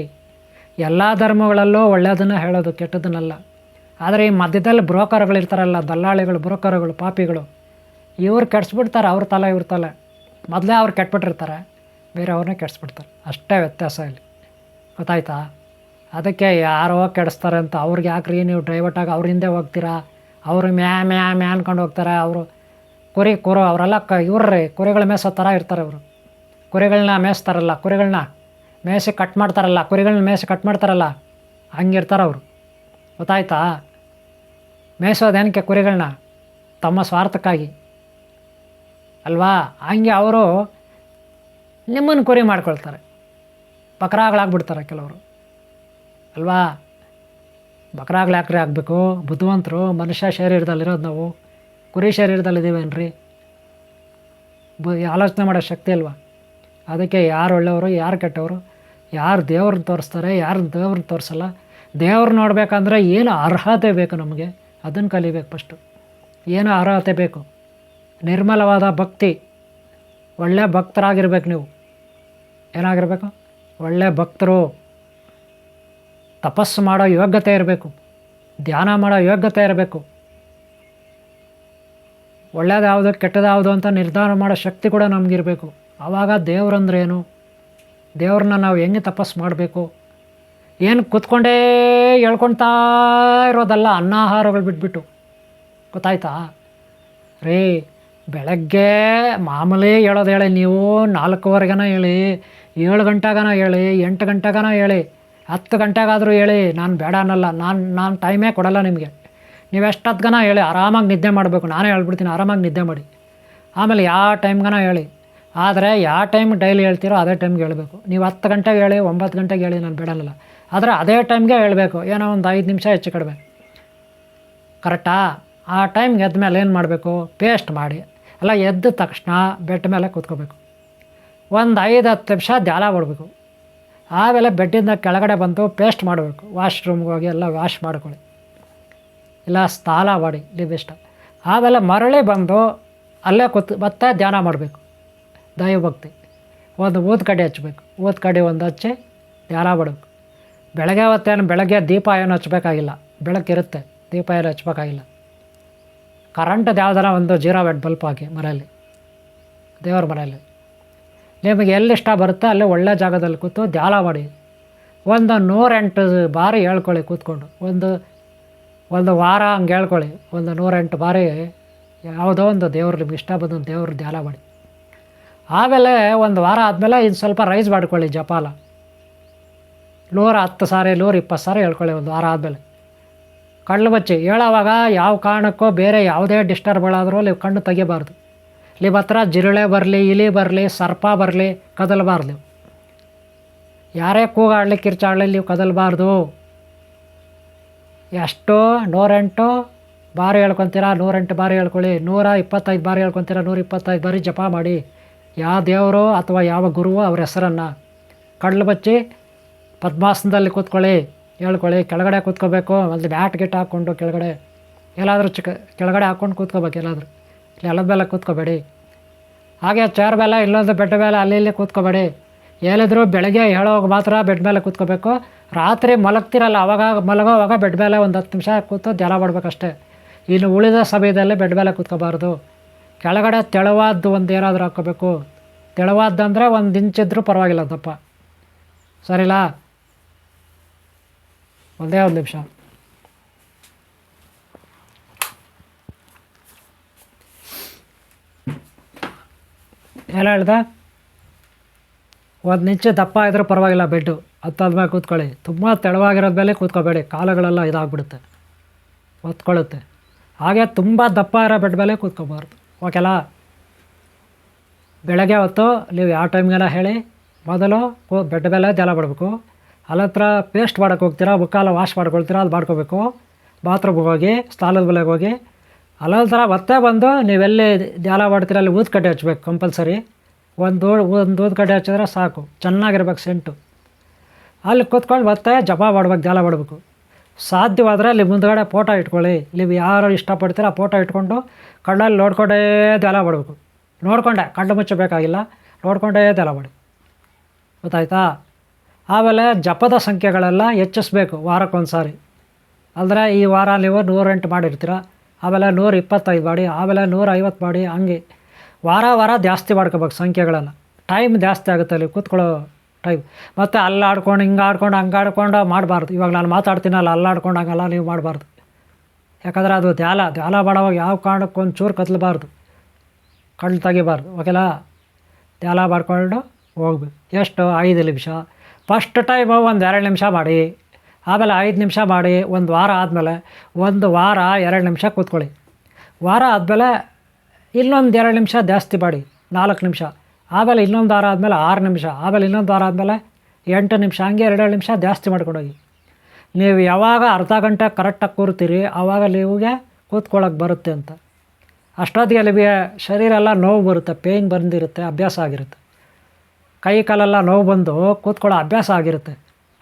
ಎಲ್ಲ ಧರ್ಮಗಳಲ್ಲೂ ಒಳ್ಳೆಯದನ್ನು ಹೇಳೋದು ಕೆಟ್ಟದನ್ನಲ್ಲ. ಆದರೆ ಈ ಮಧ್ಯದಲ್ಲಿ ಬ್ರೋಕರ್ಗಳು ಇರ್ತಾರಲ್ಲ ದಲ್ಲಾಳಿಗಳು, ಬ್ರೋಕರ್ಗಳು, ಪಾಪಿಗಳು, ಇವ್ರು ಕೆಡಿಸ್ಬಿಡ್ತಾರೆ, ಅವ್ರ ತಲೆ, ಇವ್ರ ತಲೆ. ಮೊದಲೇ ಅವ್ರು ಕೆಟ್ಬಿಟ್ಟಿರ್ತಾರೆ, ಬೇರೆ ಅವ್ರನ್ನೇ ಕೆಡಿಸ್ಬಿಡ್ತಾರೆ. ಅಷ್ಟೇ ವ್ಯತ್ಯಾಸ ಇಲ್ಲಿ. ಗೊತ್ತಾಯ್ತಾ? ಅದಕ್ಕೆ ಯಾರೋ ಕೆಡಿಸ್ತಾರೆ ಅಂತ. ಅವ್ರಿಗೆ ಯಾಕ್ರಿ ನೀವು ಡ್ರೈವರ್ಟಾಗಿ ಅವ್ರ ಹಿಂದೆ ಹೋಗ್ತೀರಾ? ಅವರು ಮ್ಯಾ ಮ್ಯಾ ಮ್ಯಾ ಅನ್ಕೊಂಡು ಹೋಗ್ತಾರೆ. ಅವರು ಕುರಿ, ಕುರು, ಅವರೆಲ್ಲ ಕ ಇವ್ರಿ ಕುರಿಗಳ ಮೇಸೋ ಥರ ಇರ್ತಾರೆ ಅವರು ಕುರಿಗಳನ್ನ ಮೇಯಿಸ್ತಾರಲ್ಲ ಕುರಿಗಳನ್ನ ಮೇಯಿಸಿ ಕಟ್ ಮಾಡ್ತಾರಲ್ಲ ಕುರಿಗಳನ್ನ ಮೇಯಿಸಿ ಕಟ್ ಮಾಡ್ತಾರಲ್ಲ, ಹಂಗಿರ್ತಾರೆ ಅವರು. ಗೊತ್ತಾಯ್ತಾ? ಮೇಯಿಸೋದೇನಕ್ಕೆ ಕುರಿಗಳನ್ನ ತಮ್ಮ ಸ್ವಾರ್ಥಕ್ಕಾಗಿ. ಅಲ್ವಾ? ಹಂಗೆ ಅವರು ನಿಮ್ಮನ್ನು ಕುರಿ ಮಾಡ್ಕೊಳ್ತಾರೆ. ಬಕರಾಗಳಾಗ್ಬಿಡ್ತಾರೆ ಕೆಲವರು. ಅಲ್ವಾ? ಬಕ್ರಾಗ್ ಯಾಕ್ರಿ ಆಗಬೇಕು? ಬುದ್ಧಿವಂತರು, ಮನುಷ್ಯ ಶರೀರದಲ್ಲಿರೋದು ನಾವು. ಕುರಿ ಶರೀರದಲ್ಲಿದ್ದೀವೇನ್ರಿ? ಬ ಆಲೋಚನೆ ಮಾಡೋ ಶಕ್ತಿ ಅಲ್ವಾ? ಅದಕ್ಕೆ ಯಾರು ಒಳ್ಳೆಯವರು, ಯಾರು ಕೆಟ್ಟವರು, ಯಾರು ದೇವ್ರನ್ನ ತೋರಿಸ್ತಾರೆ ಯಾರು ದೇವ್ರನ್ನ ತೋರಿಸಲ್ಲ. ದೇವ್ರು ನೋಡಬೇಕಂದ್ರೆ ಏನು ಅರ್ಹತೆ ಬೇಕು ನಮಗೆ? ಅದನ್ನು ಕಲಿಬೇಕು ಫಸ್ಟು ಏನು ಅರ್ಹತೆ ಬೇಕು? ನಿರ್ಮಲವಾದ ಭಕ್ತಿ. ಒಳ್ಳೆ ಭಕ್ತರಾಗಿರ್ಬೇಕು ನೀವು. ಏನಾಗಿರ್ಬೇಕು? ಒಳ್ಳೆ ಭಕ್ತರು. ತಪಸ್ಸು ಮಾಡೋ ಯೋಗ್ಯತೆ ಇರಬೇಕು. ಧ್ಯಾನ ಮಾಡೋ ಯೋಗ್ಯತೆ ಇರಬೇಕು. ಒಳ್ಳೆಯದು ಯಾವುದು ಕೆಟ್ಟದ್ದು ಯಾವುದು ಅಂತ ನಿರ್ಧಾರ ಮಾಡೋ ಶಕ್ತಿ ಕೂಡ ನಮಗಿರಬೇಕು. ಆವಾಗ ದೇವ್ರಂದ್ರೇನು? ದೇವ್ರನ್ನ ನಾವು ಹೆಂಗೆ ತಪಸ್ಸು ಮಾಡಬೇಕು? ಏನು ಕೂತ್ಕೊಂಡೇ ಹೇಳ್ಕೊಳ್ತಾ ಇರೋದಲ್ಲ ಅನ್ನಾಹಾರಗಳು ಬಿಟ್ಬಿಟ್ಟು. ಗೊತ್ತಾಯ್ತಾ? ರೀ, ಬೆಳಗ್ಗೆ ಮಾಮೂಲಿ ಹೇಳೋದು ಹೇಳಿ, ನೀವು ನಾಲ್ಕುವರೆಗನ ಹೇಳಿ, ಏಳು ಗಂಟೆಗನ ಹೇಳಿ, ಎಂಟು ಗಂಟೆಗನ ಹೇಳಿ. ಹತ್ತು ಗಂಟೆಗಾದರೂ ಹೇಳಿ, ನಾನು ಬೇಡ ಅನ್ನಲ್ಲ, ನಾನು ನಾನು ಟೈಮೇ ಕೊಡಲ್ಲ ನಿಮಗೆ. ನೀವು ಎಷ್ಟೊತ್ಗನ ಹೇಳಿ, ಆರಾಮಾಗಿ ನಿದ್ದೆ ಮಾಡಬೇಕು, ನಾನೇ ಹೇಳ್ಬಿಡ್ತೀನಿ, ಆರಾಮಾಗಿ ನಿದ್ದೆ ಮಾಡಿ. ಆಮೇಲೆ ಯಾವ ಟೈಮ್ಗನ ಹೇಳಿ. ಆದರೆ ಯಾವ ಟೈಮ್ ಡೈಲಿ ಹೇಳ್ತೀರೋ ಅದೇ ಟೈಮ್ಗೆ ಹೇಳಬೇಕು. ನೀವು ಹತ್ತು ಗಂಟೆಗೆ ಹೇಳಿ, ಒಂಬತ್ತು ಗಂಟೆಗೆ ಹೇಳಿ, ನಾನು ಬಿಡಲ್ಲ ಆದರೆ ಅದೇ ಟೈಮ್ಗೆ ಹೇಳಬೇಕು, ಏನೋ ಒಂದು ಐದು ನಿಮಿಷ ಹೆಚ್ಚು ಕಡಿಮೆ. ಕರೆಕ್ಟಾ ಆ? ಟೈಮ್ಗೆ ಎದ್ದ ಮೇಲೆ ಏನು ಮಾಡಬೇಕು? ಪೇಸ್ಟ್ ಮಾಡಿ. ಅಲ್ಲ ಎದ್ದ ತಕ್ಷಣ ಬೆಡ್ ಮೇಲೆ ಕೂತ್ಕೋಬೇಕು. ಒಂದು ಐದು ಹತ್ತು ನಿಮಿಷ ಧ್ಯಾನ ಮಾಡಬೇಕು. ಆಮೇಲೆ ಬೆಡ್ಡಿಂದ ಕೆಳಗಡೆ ಬಂದು ಪೇಸ್ಟ್ ಮಾಡಬೇಕು. ವಾಶ್ರೂಮ್ಗೆ ಹೋಗಿ ಎಲ್ಲ ವಾಶ್ ಮಾಡ್ಕೊಳ್ಳಿ. ಇಲ್ಲ ಸ್ನಾನ ಮಾಡಿ ಇಷ್ಟ ಆಮೇಲೆ ಮರಳಿ ಬಂದು ಅಲ್ಲೇ ಕೂತು ಮತ್ತೆ ಧ್ಯಾನ ಮಾಡಬೇಕು. ದೈವಭಕ್ತಿ ಒಂದು ಊದ ಕಡ್ಡಿ ಹಚ್ಚಬೇಕು ಊದ ಕಡೆ ಒಂದು ಹಚ್ಚಿ ಧ್ಯಾನ ಮಾಡಬೇಕು. ಬೆಳಗ್ಗೆ ಹೊತ್ತೇನು ಬೆಳಗ್ಗೆ ದೀಪ ಏನು ಹಚ್ಚಬೇಕಾಗಿಲ್ಲ. ಬೆಳಕಿರುತ್ತೆ. ದೀಪ ಏನು ಹಚ್ಬೇಕಾಗಿಲ್ಲ ಕರೆಂಟ್ ಯಾವ್ದಾರ ಒಂದು ಜೀರೋ ವೆಟ್ ಬಲ್ಪ್ ಹಾಕಿ ಮನೆಯಲ್ಲಿ. ದೇವ್ರ ಮನೆಯಲ್ಲಿ. ನಿಮಗೆ ಎಲ್ಲಿ ಇಷ್ಟ ಬರುತ್ತೆ ಅಲ್ಲೇ ಒಳ್ಳೆ ಜಾಗದಲ್ಲಿ ಕೂತು ಧ್ಯಾನ ಮಾಡಿ ಒಂದು ನೂರೆಂಟು ಬಾರಿ ಹೇಳ್ಕೊಳ್ಳಿ ಕೂತ್ಕೊಂಡು. ಒಂದು ಒಂದು ವಾರ ಹಂಗೆ ಹೇಳ್ಕೊಳ್ಳಿ. ಒಂದು ನೂರೆಂಟು ಬಾರಿ ಯಾವುದೋ ಒಂದು ದೇವ್ರು ನಿಮ್ಗೆ ಇಷ್ಟ ಬಂದ ದೇವ್ರ ಧ್ಯಾನ ಮಾಡಿ ಆಮೇಲೆ ಒಂದು ವಾರ ಆದಮೇಲೆ ಇದು ಸ್ವಲ್ಪ ರೈಸ್ ಮಾಡ್ಕೊಳ್ಳಿ ಜಪಾಲ. ನೂರ ಹತ್ತು ಸಾರಿ, ನೂರ ಇಪ್ಪತ್ತು ಸಾರಿ ಹೇಳ್ಕೊಳ್ಳಿ ಒಂದು ವಾರ ಆದಮೇಲೆ. ಕಣ್ಣು ಬಚ್ಚಿ ಹೇಳೋವಾಗ ಯಾವ ಕಾರಣಕ್ಕೂ ಬೇರೆ ಯಾವುದೇ ಡಿಸ್ಟರ್ಬ್ಗಳಾದರೂ ನೀವು ಕಣ್ಣು ತೆಗಿಬಾರ್ದು. ಹತ್ರ ಜಿರಳೆ ಬರಲಿ, ಇಲಿ ಬರಲಿ, ಸರ್ಪ ಬರಲಿ ಕದಲಬಾರ್ದು ಯಾರೇ ಕೂಗಾಡಲಿ ಕಿರ್ಚಾಡಲಿ ನೀವು ಕದಲಬಾರ್ದು ಎಷ್ಟು ನೂರೆಂಟು ಬಾರಿ ಹೇಳ್ಕೊತೀರಾ, ನೂರೆಂಟು ಬಾರಿ ಹೇಳ್ಕೊಳ್ಳಿ. ನೂರ ಇಪ್ಪತ್ತೈದು ಬಾರಿ ಹೇಳ್ಕೊತೀರಾ, ನೂರ ಇಪ್ಪತ್ತೈದು ಬಾರಿ ಜಪ ಮಾಡಿ. ಯಾವ ದೇವರು ಅಥವಾ ಯಾವ ಗುರುವು ಅವ್ರ ಹೆಸರನ್ನು ಕಡ್ಲು ಬಚ್ಚಿ ಪದ್ಮಾಸನದಲ್ಲಿ ಕೂತ್ಕೊಳ್ಳಿ, ಹೇಳ್ಕೊಳ್ಳಿ. ಕೆಳಗಡೆ ಕೂತ್ಕೋಬೇಕು, ಅಲ್ಲಿ ಬ್ಯಾಟ್ ಗಿಟ್ ಹಾಕ್ಕೊಂಡು ಕೆಳಗಡೆ. ಎಲ್ಲಾದರೂ ಚಿಕ್ಕ ಕೆಳಗಡೆ ಹಾಕ್ಕೊಂಡು ಕೂತ್ಕೋಬೇಕು ಎಲ್ಲಾದರೂ. ಎಲ್ಲದ ಮೇಲೆ ಕೂತ್ಕೋಬೇಡಿ. ಹಾಗೆ ಚೇರ್ ಮೇಲೆ, ಇಲ್ಲೊಂದು ಬೆಡ್ ಮೇಲೆ, ಅಲ್ಲಿ ಇಲ್ಲಿ ಕೂತ್ಕೋಬೇಡಿ. ಹೇಳಿದ್ರು ಬೆಳಗ್ಗೆ ಹೇಳೋವಾಗ ಮಾತ್ರ ಬೆಡ್ ಮೇಲೆ ಕೂತ್ಕೋಬೇಕು. ರಾತ್ರಿ ಮಲಗ್ತಿರಲ್ಲ, ಅವಾಗ ಮಲಗೋವಾಗ ಬೆಡ್ ಮೇಲೆ ಒಂದು ಹತ್ತು ನಿಮಿಷ ಕೂತು ಧ್ಯಾನ ಮಾಡಬೇಕಷ್ಟೇ. ಇನ್ನು ಉಳಿದ ಸಮಯದಲ್ಲಿ ಬೆಡ್ ಮೇಲೆ ಕೂತ್ಕೋಬಾರ್ದು. ಕೆಳಗಡೆ ತೆಳುವಾದ್ದು ಒಂದು ಏನಾದರೂ ಹಾಕ್ಕೋಬೇಕು. ತೆಳುವಾದ್ದಂದರೆ ಒಂದು ಇಂಚಿದ್ರೂ ಪರವಾಗಿಲ್ಲ ದಪ್ಪ ಸರಿಲಾ ಒಂದೇ ಒಂದು ನಿಮಿಷ. ಏನು ಹೇಳ್ದೆ, ಒಂದು ನಿಂಚೆ ದಪ್ಪ ಇದ್ರೂ ಪರವಾಗಿಲ್ಲ ಬೆಡ್ಡು ಹತ್ತಾದ್ಮೇಲೆ ಕೂತ್ಕೊಳ್ಳಿ. ತುಂಬ ತೆಳುವಾಗಿರೋದ ಮೇಲೆ ಕೂತ್ಕೋಬೇಡಿ, ಕಾಲುಗಳೆಲ್ಲ ಇದಾಗ್ಬಿಡುತ್ತೆ ಒತ್ಕೊಳ್ಳುತ್ತೆ ಹಾಗೆ ತುಂಬ ದಪ್ಪ ಇರೋ ಬೆಡ್ ಮೇಲೆ ಕೂತ್ಕೋಬಾರ್ದು. ಓಕೆಲ್ಲ ಬೆಳಗ್ಗೆ ಹೊತ್ತು ನೀವು ಯಾವ ಟೈಮ್ಗೆಲ್ಲ ಹೇಳಿ, ಮೊದಲು ಕೂ, ಬೆಡ್ ಮೇಲೆ ಜಲ ಬಿಡಬೇಕು ಅಲ್ಲತ್ರ ಪೇಸ್ಟ್ ಮಾಡೋಕೆ ಹೋಗ್ತೀರಾ ಮುಖಾಲ ವಾಶ್ ಮಾಡ್ಕೊಳ್ತೀರಾ, ಅದು ಮಾಡ್ಕೋಬೇಕು. ಬಾತ್ರೂಮ್ಗೆ ಹೋಗಿ, ಸ್ನಾನದ ಮೇಲೆ ಹೋಗಿ. ಅಲ್ಲತ್ರ ಮತ್ತೆ ಬಂದು ನೀವೆಲ್ಲಿ ಜಾಲ ಮಾಡ್ತೀರ, ಅಲ್ಲಿ ಊದ್ಕಡ್ಡೆ ಕಡ್ಡಿ ಹಚ್ಬೇಕು, ಕಂಪಲ್ಸರಿ. ಒಂದು ಒಂದು ಕಡೆ ಹಚ್ಚಿದ್ರೆ ಸಾಕು. ಚೆನ್ನಾಗಿರ್ಬೇಕು ಸೆಂಟು. ಅಲ್ಲಿ ಕೂತ್ಕೊಂಡು ಮತ್ತೆ ಜಪ ಮಾಡ್ಬೇಕು ಧ್ಯಾನ ಮಾಡಬೇಕು. ಸಾಧ್ಯವಾದರೆ ಅಲ್ಲಿ ಮುಂದ್ಗಡೆ ಫೋಟೋ ಇಟ್ಕೊಳ್ಳಿ. ನೀವು ಯಾರು ಇಷ್ಟಪಡ್ತೀರ ಆ ಫೋಟೋ ಇಟ್ಕೊಂಡು ಕಣ್ಣಲ್ಲಿ ನೋಡ್ಕೊಂಡೇ ಧ್ಯಾನ ಮಾಡಬೇಕು. ನೋಡಿಕೊಂಡೆ, ಕಣ್ಣು ಮುಚ್ಚಬೇಕಾಗಿಲ್ಲ ನೋಡ್ಕೊಂಡೇ ಧ್ಯಾನ ಮಾಡಿ. ಗೊತ್ತಾಯ್ತಾ? ಆಮೇಲೆ ಜಪದ ಸಂಖ್ಯೆಗಳೆಲ್ಲ ಹೆಚ್ಚಿಸ್ಬೇಕು ವಾರಕ್ಕೊಂದು ಸಾರಿ ಅಂದರೆ ಈ ವಾರ ನೀವು ನೂರೆಂಟು ಮಾಡಿರ್ತೀರ? ಆಮೇಲೆ ನೂರ ಇಪ್ಪತ್ತೈದು ಮಾಡಿ, ಆಮೇಲೆ ನೂರ ಐವತ್ತು ಮಾಡಿ, ಹಂಗೆ. ವಾರ ವಾರ ಜಾಸ್ತಿ ಮಾಡ್ಕೋಬೇಕು ಸಂಖ್ಯೆಗಳನ್ನು. ಟೈಮ್ ಜಾಸ್ತಿ ಆಗುತ್ತೆ ಅಲ್ಲಿ ಕೂತ್ಕೊಳ್ಳೋ ಟೈಮ್ ಮತ್ತು ಅಲ್ಲಾಡ್ಕೊಂಡು ಹಿಂಗೆ ಆಡ್ಕೊಂಡು, ಹಂಗೆ ಆಡ್ಕೊಂಡು ಮಾಡಬಾರ್ದು. ಇವಾಗ ನಾನು ಮಾತಾಡ್ತೀನಲ್ಲ, ಅಲ್ಲಿ ಅಲ್ಲಾಡ್ಕೊಂಡು ಹಂಗಲ್ಲ ನೀವು ಮಾಡಬಾರ್ದು. ಯಾಕಂದರೆ ಅದು ಧ್ಯಾಲ ಧ್ಯಾಲ ಮಾಡೋವಾಗ ಯಾವ ಕಾರಣಕ್ಕೂ ಒಂದು ಚೂರು ಕತ್ಲಬಾರ್ದು. ಕಳ್ಳು ತೆಗಿಬಾರ್ದು. ಓಕೆಲ್ಲ ಧ್ಯಾಲ ಮಾಡ್ಕೊಂಡು ಹೋಗ್ಬೇಕು. ಎಷ್ಟು? ಐದು ನಿಮಿಷ. ಫಸ್ಟ್ ಟೈಮ್ ಒಂದು ಎರಡು ನಿಮಿಷ ಮಾಡಿ. ಆಮೇಲೆ ಐದು ನಿಮಿಷ ಮಾಡಿ, ಒಂದು ವಾರ ಆದಮೇಲೆ, ಒಂದು ವಾರ ಎರಡು ನಿಮಿಷ ಕೂತ್ಕೊಳ್ಳಿ. ವಾರ ಆದಮೇಲೆ ಇನ್ನೊಂದು ಎರಡು ನಿಮಿಷ ಜಾಸ್ತಿ ಮಾಡಿ, ನಾಲ್ಕು ನಿಮಿಷ. ಆಮೇಲೆ ಇನ್ನೊಂದು ದಾರ ಆದಮೇಲೆ ಆರು ನಿಮಿಷ. ಆಮೇಲೆ ಇನ್ನೊಂದು ದಾರ ಆದಮೇಲೆ ಎಂಟು ನಿಮಿಷ. ಹಂಗೆ ಎರಡೆರಡು ನಿಮಿಷ ಜಾಸ್ತಿ ಮಾಡ್ಕೊಂಡೋಗಿ. ನೀವು ಯಾವಾಗ ಅರ್ಧ ಗಂಟೆ ಕರೆಕ್ಟಾಗಿ ಕೂರ್ತೀರಿ ಆವಾಗ ನೀವುಗೆ ಕೂತ್ಕೊಳ್ಳೋಕೆ ಬರುತ್ತೆ ಅಂತ. ಅಷ್ಟೊತ್ತಿಗೆ ನಿಮಗೆ ಶರೀರ ಎಲ್ಲ ನೋವು ಬರುತ್ತೆ ಪೇಯ್ನ್ ಬಂದಿರುತ್ತೆ, ಅಭ್ಯಾಸ ಆಗಿರುತ್ತೆ. ಕೈ ಕಾಲೆಲ್ಲ ನೋವು ಬಂದು ಕೂತ್ಕೊಳ್ಳೋ ಅಭ್ಯಾಸ ಆಗಿರುತ್ತೆ.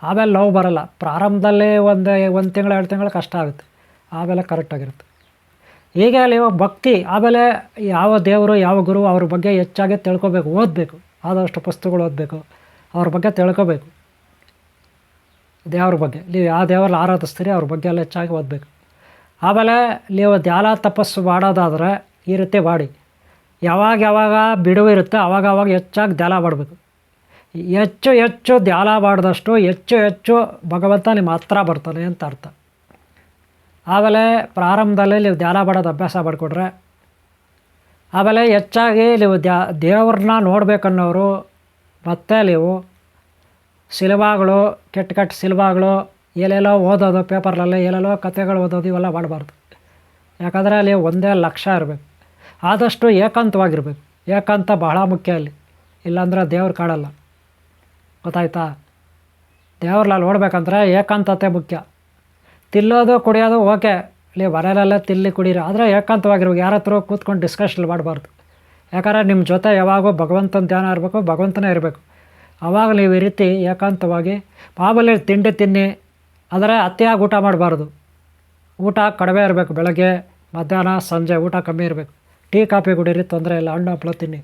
ಆಮೇಲೆ ನೋವು ಬರಲ್ಲ. ಪ್ರಾರಂಭದಲ್ಲಿ ಒಂದು ಒಂದು ತಿಂಗಳು, ಎರಡು ತಿಂಗಳು ಕಷ್ಟ ಆಗುತ್ತೆ. ಆಮೇಲೆ ಕರೆಕ್ಟಾಗಿರುತ್ತೆ ಇವಾಗ ಭಕ್ತಿ, ಆಮೇಲೆ ಯಾವ ದೇವರು, ಯಾವ ಗುರು ಅವ್ರ ಬಗ್ಗೆ ಹೆಚ್ಚಾಗಿ ತಿಳ್ಕೊಬೇಕು, ಓದಬೇಕು. ಆದಷ್ಟು ಪುಸ್ತಕಗಳು ಓದಬೇಕು. ಅವ್ರ ಬಗ್ಗೆ ತಿಳ್ಕೊಬೇಕು. ದೇವ್ರ ಬಗ್ಗೆ. ನೀವು ಯಾವ ದೇವ್ರಲ್ಲಿ ಆರಾಧಿಸ್ತೀರಿ, ಅವ್ರ ಬಗ್ಗೆ ಎಲ್ಲ ಹೆಚ್ಚಾಗಿ ಓದಬೇಕು. ಆಮೇಲೆ ನೀವು ಧ್ಯಾನ ತಪಸ್ಸು ಮಾಡೋದಾದರೆ ಈ ರೀತಿ ಮಾಡಿ. ಯಾವಾಗ ಯಾವಾಗ ಬಿಡುವು ಇರುತ್ತೆ ಆವಾಗ ಅವಾಗ ಹೆಚ್ಚಾಗಿ ಧ್ಯಾನ ಮಾಡಬೇಕು. ಹೆಚ್ಚು ಹೆಚ್ಚು ಧ್ಯಾನ ಮಾಡಿದಷ್ಟು ಹೆಚ್ಚು ಹೆಚ್ಚು ಭಗವಂತ ನಿಮ್ಮ ಹತ್ರ ಬರ್ತಾನೆ ಅಂತ ಅರ್ಥ. ಆಮೇಲೆ ಪ್ರಾರಂಭದಲ್ಲಿ ನೀವು ಧ್ಯಾನ ಮಾಡೋದು ಅಭ್ಯಾಸ ಮಾಡಿಕೊಟ್ರೆ, ಆಮೇಲೆ ಹೆಚ್ಚಾಗಿ ನೀವು ದ್ಯಾ, ದೇವ್ರನ್ನ ನೋಡಬೇಕನ್ನೋರು ಮತ್ತು ನೀವು ಸಿನಿಮಾಗಳು, ಕೆಟ್ಟ ಕೆಟ್ಟ ಸಿನಿಮಾಗಳು ಎಲ್ಲೆಲ್ಲೋ ಓದೋದು ಪೇಪರ್ನಲ್ಲಿ ಎಲ್ಲೆಲ್ಲೋ ಕಥೆಗಳು ಓದೋದು ಇವೆಲ್ಲ ಮಾಡಬಾರ್ದು. ಯಾಕಂದರೆ ಅಲ್ಲಿ ಒಂದೇ ಲಕ್ಷ್ಯ ಇರಬೇಕು. ಆದಷ್ಟು ಏಕಾಂತವಾಗಿರ್ಬೇಕು. ಏಕಾಂತ ಬಹಳ ಮುಖ್ಯ ಅಲ್ಲಿ. ಇಲ್ಲಾಂದ್ರೆ ದೇವ್ರು ಕಾಡಲ್ಲ. ಗೊತ್ತಾಯ್ತಾ? ದೇವ್ರಲ್ಲಿ ನೋಡ್ಬೇಕಂದ್ರೆ ಏಕಾಂತತೆ ಮುಖ್ಯ. ತಿಲ್ಲೋದು ಕುಡಿಯೋದು ಓಕೆ. ಇಲ್ಲಿ ಮನೆಯಲ್ಲೆಲ್ಲ ತಿಲ್ಲಿ ಕುಡೀರಿ. ಆದರೆ ಏಕಾಂತವಾಗಿರ್ಬೇಕು. ಯಾರ ಹತ್ರ ಕೂತ್ಕೊಂಡು ಡಿಸ್ಕಷನ್ ಮಾಡಬಾರ್ದು. ಯಾಕಂದರೆ ನಿಮ್ಮ ಜೊತೆ ಯಾವಾಗೂ ಭಗವಂತನ ಧ್ಯಾನ ಇರಬೇಕು, ಭಗವಂತನೇ ಇರಬೇಕು. ಆವಾಗ ನೀವು ಈ ರೀತಿ ಏಕಾಂತವಾಗಿ ಮಾಮೂಲಿ ತಿಂಡಿ ತಿನ್ನಿ, ಆದರೆ ಅತಿಯಾಗಿ ಊಟ ಮಾಡಬಾರ್ದು. ಊಟ ಕಡಿಮೆ ಇರಬೇಕು. ಬೆಳಗ್ಗೆ, ಮಧ್ಯಾಹ್ನ, ಸಂಜೆ ಊಟ ಕಮ್ಮಿ ಇರಬೇಕು. ಟೀ, ಕಾಫಿ ಕುಡೀರಿ, ತೊಂದರೆ ಇಲ್ಲ. ಹಣ್ಣು ಹಪ್ಪಳ ತಿನ್ನಿ.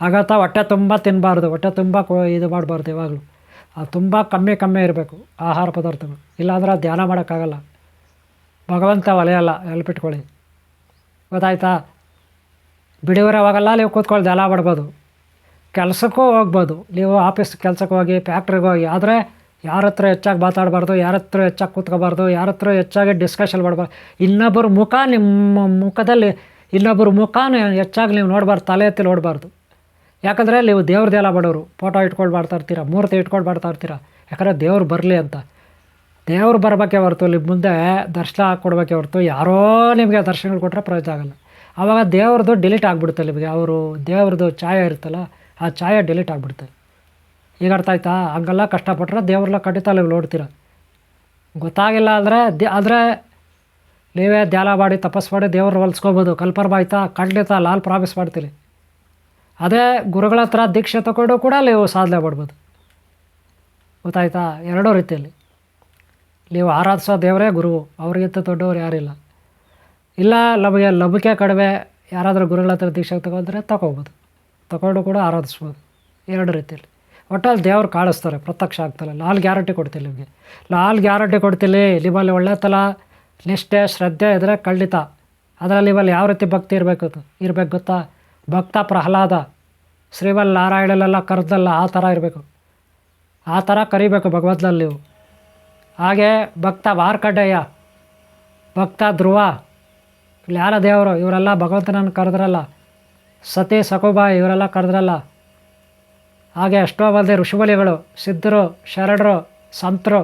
ಹಾಗಂತ ಹೊಟ್ಟೆ ತುಂಬ ತಿನ್ನಬಾರ್ದು ಹೊಟ್ಟೆ ತುಂಬ ಇದು ಮಾಡಬಾರ್ದು ಯಾವಾಗಲೂ. ಅದು ತುಂಬ ಕಮ್ಮಿ ಕಮ್ಮಿ ಇರಬೇಕು ಆಹಾರ ಪದಾರ್ಥಗಳು. ಇಲ್ಲಾಂದ್ರೆ ಧ್ಯಾನ ಮಾಡೋಕ್ಕಾಗಲ್ಲ. ಭಗವಂತ ಒಲೆಯಲ್ಲ ಎಲ್ಪಿಟ್ಕೊಳ್ಳಿ ಗೊತ್ತಾಯ್ತಾ? ಬಿಡುವಿರೋವಾಗೆಲ್ಲ ನೀವು ಕೂತ್ಕೊಳ್ಳಿ, ಧ್ಯಾನ ಮಾಡ್ಬೋದು. ಕೆಲಸಕ್ಕೂ ಹೋಗ್ಬೋದು. ನೀವು ಆಫೀಸ್ ಕೆಲಸಕ್ಕೆ ಹೋಗಿ, ಫ್ಯಾಕ್ಟ್ರಿಗೆ ಹೋಗಿ, ಆದರೆ ಯಾರ ಹತ್ರ ಹೆಚ್ಚಾಗಿ ಮಾತಾಡಬಾರ್ದು, ಯಾರ ಹತ್ರ ಹೆಚ್ಚಾಗಿ ಕೂತ್ಕೋಬಾರ್ದು, ಯಾರ ಹತ್ರ ಹೆಚ್ಚಾಗಿ ಡಿಸ್ಕಷನ್ ಮಾಡಬಾರ್ದು, ಇನ್ನೊಬ್ಬರ ಮುಖ ನಿಮ್ಮ ಮುಖದಲ್ಲಿ, ಇನ್ನೊಬ್ಬರ ಮುಖಾನ ಹೆಚ್ಚಾಗಿ ನೀವು ನೋಡಬಾರ್ದು, ತಲೆ ಎತ್ತಿ ನೋಡಬಾರ್ದು. ಯಾಕಂದರೆ ನೀವು ದೇವ್ರದ್ದೆಲ್ಲ ಮಾಡೋರು ಫೋಟೋ ಇಟ್ಕೊಂಡು ಮಾಡ್ತಾ ಇರ್ತೀರ ಮೂರ್ತಿ ಇಟ್ಕೊಂಡು ಮಾಡ್ತಾ ಇರ್ತೀರ ಯಾಕಂದರೆ ದೇವ್ರು ಬರಲಿ ಅಂತ. ದೇವ್ರು ಬರಬೇಕೆ ಹೊರತು ನಿಮ್ಮ ಮುಂದೆ ದರ್ಶನ ಕೊಡಬೇಕೆ ಹೊರತು ಯಾರೋ ನಿಮಗೆ ದರ್ಶನಗಳು ಕೊಟ್ಟರೆ ಪ್ರಯೋಜನ ಆಗಲ್ಲ. ಆವಾಗ ದೇವ್ರದ್ದು ಡಿಲೀಟ್ ಆಗಿಬಿಡುತ್ತೆ ನಿಮಗೆ. ಅವರು ದೇವ್ರದ್ದು ಛಾಯ ಇರುತ್ತಲ್ಲ, ಆ ಛಾಯೆ ಡಿಲೀಟ್ ಆಗಿಬಿಡುತ್ತೆ. ಈಗ ಅರ್ಥ ಆಯ್ತಾ? ಹಂಗೆಲ್ಲ ಕಷ್ಟಪಟ್ಟರೆ ದೇವ್ರೆಲ್ಲ ಖಂಡಿತ ನೀವು ನೋಡ್ತೀರ. ಗೊತ್ತಾಗಿಲ್ಲ ಅಂದರೆ ದೇ ಆದರೆ ನೀವೇ ಧ್ಯಾನ ಮಾಡಿ ತಪಸ್ಸು ಮಾಡಿ ದೇವ್ರನ್ನ ಹೊಲ್ಸ್ಕೊಬೋದು. ಕಲ್ಪರ್ಮ ಆಯ್ತಾ? ಖಂಡಿತ ಲಾಲ್ ಪ್ರಾಮಿಸ್ ಮಾಡ್ತೀನಿ. ಅದೇ ಗುರುಗಳ ಹತ್ರ ದೀಕ್ಷೆ ತಗೊಂಡು ಕೂಡ ನೀವು ಸಾಧನೆ ಮಾಡ್ಬೋದು. ಗೊತ್ತಾಯ್ತಾ? ಎರಡೂ ರೀತಿಯಲ್ಲಿ. ನೀವು ಆರಾಧಿಸೋ ದೇವರೇ ಗುರು ಅವ್ರಿಗಿಂತ ದೊಡ್ಡವ್ರು ಯಾರಿಲ್ಲ ಇಲ್ಲ. ನಮಗೆ ಲಭಿಕೆ ಕಡಿಮೆ ಯಾರಾದರೂ ಗುರುಗಳ ಹತ್ರ ದೀಕ್ಷೆ ತಗೊಂಡ್ರೆ ತಗೊಬೋದು. ತಗೊಂಡು ಕೂಡ ಆರಾಧಿಸ್ಬೋದು. ಎರಡು ರೀತಿಯಲ್ಲಿ. ಒಟ್ಟಲ್ಲಿ ದೇವ್ರು ಕಾಣಿಸ್ತಾರೆ, ಪ್ರತ್ಯಕ್ಷ ಆಗ್ತಲ್ಲ ಲಾಲ್ ಗ್ಯಾರಂಟಿ ಕೊಡ್ತೀನಿ ನಿಮಗೆ. ಲಾಲ್ ಗ್ಯಾರಂಟಿ ಕೊಡ್ತೀನಿ. ನಿಮ್ಮಲ್ಲಿ ಒಳ್ಳೆ ತಲ ನಿಷ್ಠೆ, ಶ್ರದ್ಧೆ ಇದ್ದರೆ ಖಂಡಿತ. ಅದರಲ್ಲಿ ನಿಮ್ಮಲ್ಲಿ ಯಾವ ರೀತಿ ಭಕ್ತಿ ಇರಬೇಕು ಇರಬೇಕು ಗೊತ್ತಾ? ಭಕ್ತ ಪ್ರಹ್ಲಾದ. ಶ್ರೀಮಲ್ ನಾರಾಯಣಲೆಲ್ಲ ಕರೆದಲ್ಲ ಆ ಥರ ಇರಬೇಕು. ಆ ಥರ ಕರಿಬೇಕು ಭಗವದ್ನಲ್ಲಿ ನೀವು. ಹಾಗೆ ಭಕ್ತ ವಾರ್ಕಡ್ಡಯ್ಯ ಭಕ್ತ ಧ್ರುವ ಯಾರ ದೇವರು ಇವರೆಲ್ಲ ಭಗವಂತನನ್ನು ಕರೆದ್ರಲ್ಲ. ಸತಿ ಸಕುಬಾ ಇವರೆಲ್ಲ ಕರೆದ್ರಲ್ಲ. ಹಾಗೆ ಅಷ್ಟೋ ಮಂದಿ ಋಷಿಬಲಿಗಳು ಸಿದ್ಧರು, ಶರಣರು, ಸಂತರು,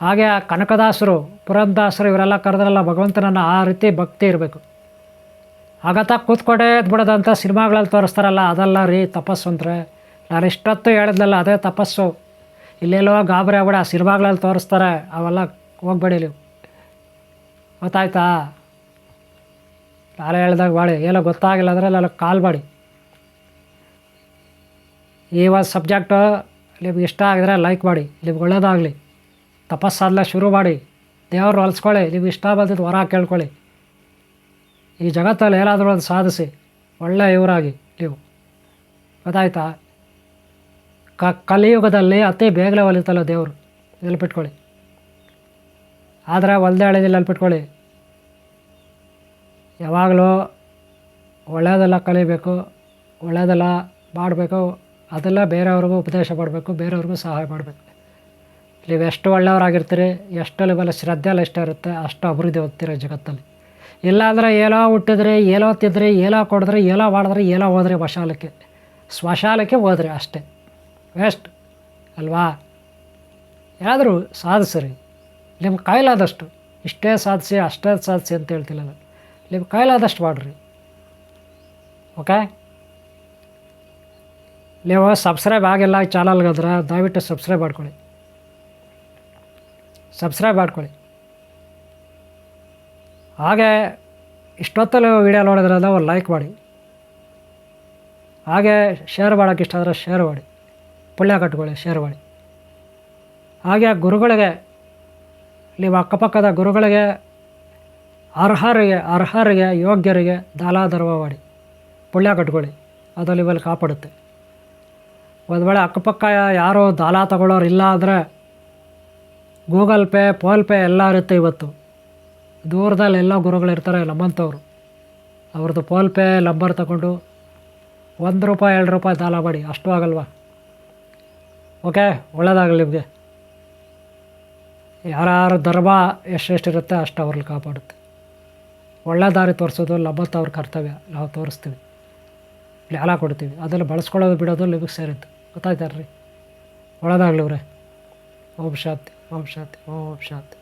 ಹಾಗೆ ಕನಕದಾಸರು, ಪುರಂದಾಸರು ಇವರೆಲ್ಲ ಕರೆದ್ರಲ್ಲ ಭಗವಂತನನ್ನು. ಆ ರೀತಿ ಭಕ್ತಿ ಇರಬೇಕು. ಆಗತ್ತ ಕೂತ್ಕೊಂಡೇ ಅಂತ ಸಿನಿಮಾಗಳಲ್ಲಿ ತೋರಿಸ್ತಾರಲ್ಲ, ಅದಲ್ಲ ರೀ ತಪಸ್ಸು ಅಂದರೆ. ನಾನು ಇಷ್ಟೊತ್ತು ಹೇಳಿದ್ನಲ್ಲ, ಅದೇ ತಪಸ್ಸು. ಇಲ್ಲೆಲ್ಲೋ ಗಾಬರಿ ಆಗ್ಬೇಡ, ಸಿನಿಮಾಗಳಲ್ಲಿ ತೋರಿಸ್ತಾರೆ, ಅವೆಲ್ಲ ಹೋಗ್ಬೇಡಿ ನೀವು. ಗೊತ್ತಾಯ್ತಾ? ನಾಳೆ ಹೇಳ್ದಾಗ ಮಾಡಿ ಏನೋ ಗೊತ್ತಾಗಿಲ್ಲ ಅಂದರೆ ನಾನು ಕಾಲ್ ಮಾಡಿ. ಈ ಒಂದು ಸಬ್ಜೆಕ್ಟು ನಿಮ್ಗೆ ಇಷ್ಟ ಆಗಿದ್ರೆ ಲೈಕ್ ಮಾಡಿ, ನಿಮ್ಗೆ ಒಳ್ಳೇದಾಗಲಿ. ತಪಸ್ಸಾದಲೇ ಶುರು ಮಾಡಿ ದೇವರು ಹೊಲ್ಸ್ಕೊಳ್ಳಿ, ನಿಮ್ಗೆ ಇಷ್ಟ ಬಂದಿದ್ದು ವರ ಕೇಳ್ಕೊಳ್ಳಿ. ಈ ಜಗತ್ತಲ್ಲಿ ಏನಾದರೂ ಒಂದು ಸಾಧಿಸಿ ಒಳ್ಳೆಯ ಇವರಾಗಿ, ನೀವು. ಗೊತ್ತಾಯ್ತಾ ಕ, ಕಲಿಯುಗದಲ್ಲಿ ಅತಿ ಬೇಗನೆ ಒಲಿತಲ್ಲ ದೇವರು. ನೆನಪಿಟ್ಕೊಳ್ಳಿ ಆದರೆ ಒಂದೇ ಹೇಳಿದಿಲ್ಲ ನೆನಪಿಟ್ಕೊಳ್ಳಿ ಯಾವಾಗಲೂ ಒಳ್ಳೆಯದೆಲ್ಲ ಕಲಿಬೇಕು ಒಳ್ಳೆಯದೆಲ್ಲ ಮಾಡಬೇಕು, ಅದೆಲ್ಲ ಬೇರೆಯವ್ರಿಗೂ ಉಪದೇಶ ಮಾಡಬೇಕು ಬೇರೆಯವ್ರಿಗೂ ಸಹಾಯ ಮಾಡಬೇಕು. ನೀವು ಎಷ್ಟು ಒಳ್ಳೆಯವರಾಗಿರ್ತೀರಿ, ಎಷ್ಟು ಲೆವೆಲ್ ಶ್ರದ್ಧೆ ಎಲ್ಲ ಇಷ್ಟ ಇರುತ್ತೆ ಅಷ್ಟು ಅಭಿವೃದ್ಧಿ ಹೋಗ್ತೀರ ಜಗತ್ತಲ್ಲಿ. ಇಲ್ಲಾಂದರೆ ಏನೋ ಹುಟ್ಟಿದ್ರೆ ಏನೋ ತಿದ್ರಿ ಏನೋ ಕೊಡಿದ್ರೆ ಏನೋ ಮಾಡಿದ್ರೆ ಏನೋ ಹೋದ್ರೆ ವಶಾಲಕ್ಕೆ. ಸ್ವಶಾಲಕ್ಕೆ ಹೋದ್ರಿ ಅಷ್ಟೇ. ವೇಸ್ಟ್ ಅಲ್ವಾ? ಯಾರಾದರೂ ಸಾಧಿಸ್ರಿ. ನಿಮ್ಮ ಕಾಯಿಲಾದಷ್ಟು. ಇಷ್ಟೇ ಸಾಧಿಸಿ, ಅಷ್ಟೇ ಸಾಧಿಸಿ ಅಂತ ಹೇಳ್ತಿಲ್ಲ ನಾನು. ನಿಮ್ಮ ಕಾಯಿಲಾದಷ್ಟು ಮಾಡಿರಿ. ಓಕೆ ನೀವು ಸಬ್ಸ್ಕ್ರೈಬ್ ಆಗಿಲ್ಲ ಚಾನಲ್ಗಾದ್ರೆ ದಯವಿಟ್ಟು ಸಬ್ಸ್ಕ್ರೈಬ್ ಮಾಡ್ಕೊಳ್ಳಿ. ಸಬ್ಸ್ಕ್ರೈಬ್ ಮಾಡ್ಕೊಳ್ಳಿ. ಹಾಗೆ ಇಷ್ಟೊತ್ತಲ್ಲೂ ವೀಡಿಯೋ ನೋಡಿದ್ರೆ ಒಂದು ಲೈಕ್ ಮಾಡಿ. ಹಾಗೆ ಶೇರ್ ಮಾಡೋಕ್ಕೆ ಇಷ್ಟ ಆದರೆ ಶೇರ್ ಮಾಡಿ. ಪುಳ್ಯ ಕಟ್ಕೊಳ್ಳಿ ಶೇರ್ ಮಾಡಿ. ಹಾಗೆ ಗುರುಗಳಿಗೆ ನೀವು ಅಕ್ಕಪಕ್ಕದ ಗುರುಗಳಿಗೆ ಅರ್ಹರಿಗೆ ಅರ್ಹರಿಗೆ, ಯೋಗ್ಯರಿಗೆ ದಾಲ ಧರ್ಮ ಮಾಡಿ. ಪುಳ್ಯ ಕಟ್ಕೊಳ್ಳಿ ಅದು ನಿಮ್ಮಲ್ಲಿ ಕಾಪಾಡುತ್ತೆ. ಒಂದು ವೇಳೆ ಅಕ್ಕಪಕ್ಕ ಯಾರೋ ದಾಲ ತಗೊಳ್ಳೋರು ಇಲ್ಲ ಅಂದರೆ ಗೂಗಲ್ ಪೇ ಫೋನ್ಪೇ ಎಲ್ಲ ಇರುತ್ತೆ ಇವತ್ತು. ದೂರದಲ್ಲಿ ಎಲ್ಲ ಗುರುಗಳಿರ್ತಾರೆ ಲಂಬಂತವರು ಅವ್ರದ್ದು ಫೋನ್ಪೇ ನಂಬರ್ ತಗೊಂಡು ಒಂದು ರೂಪಾಯಿ, ಎರಡು ರೂಪಾಯಿ ದಾಲ ಮಾಡಿ, ಅಷ್ಟು ಆಗಲ್ವಾ? ಓಕೆ ಒಳ್ಳೇದಾಗಲಿ ನಿಮಗೆ. ಯಾರ್ಯಾರ ಧರ್ಮ ಎಷ್ಟೆಷ್ಟಿರುತ್ತೆ ಅಷ್ಟು ಅವ್ರಲ್ಲಿ ಕಾಪಾಡುತ್ತೆ. ಒಳ್ಳೆ ದಾರಿ ತೋರಿಸೋದು ನಮ್ಮಂಥವ್ರ ಕರ್ತವ್ಯ. ನಾವು ತೋರಿಸ್ತೀವಿ. ಜ್ಞಾನ ಕೊಡ್ತೀವಿ. ಅದನ್ನು ಬಳಸ್ಕೊಳ್ಳೋದು, ಬಿಡೋದು ನಿಮಗೆ ಸೇರಿತ್ತು. ಗೊತ್ತಾಯ್ತಾರ್ರಿ ಒಳ್ಳೇದಾಗಲಿ ಇವರೇ. ಓಂ ಶಾಂತಿ ಓಂ ಶಾಂತಿ ಓಂ ಶಾಂತಿ.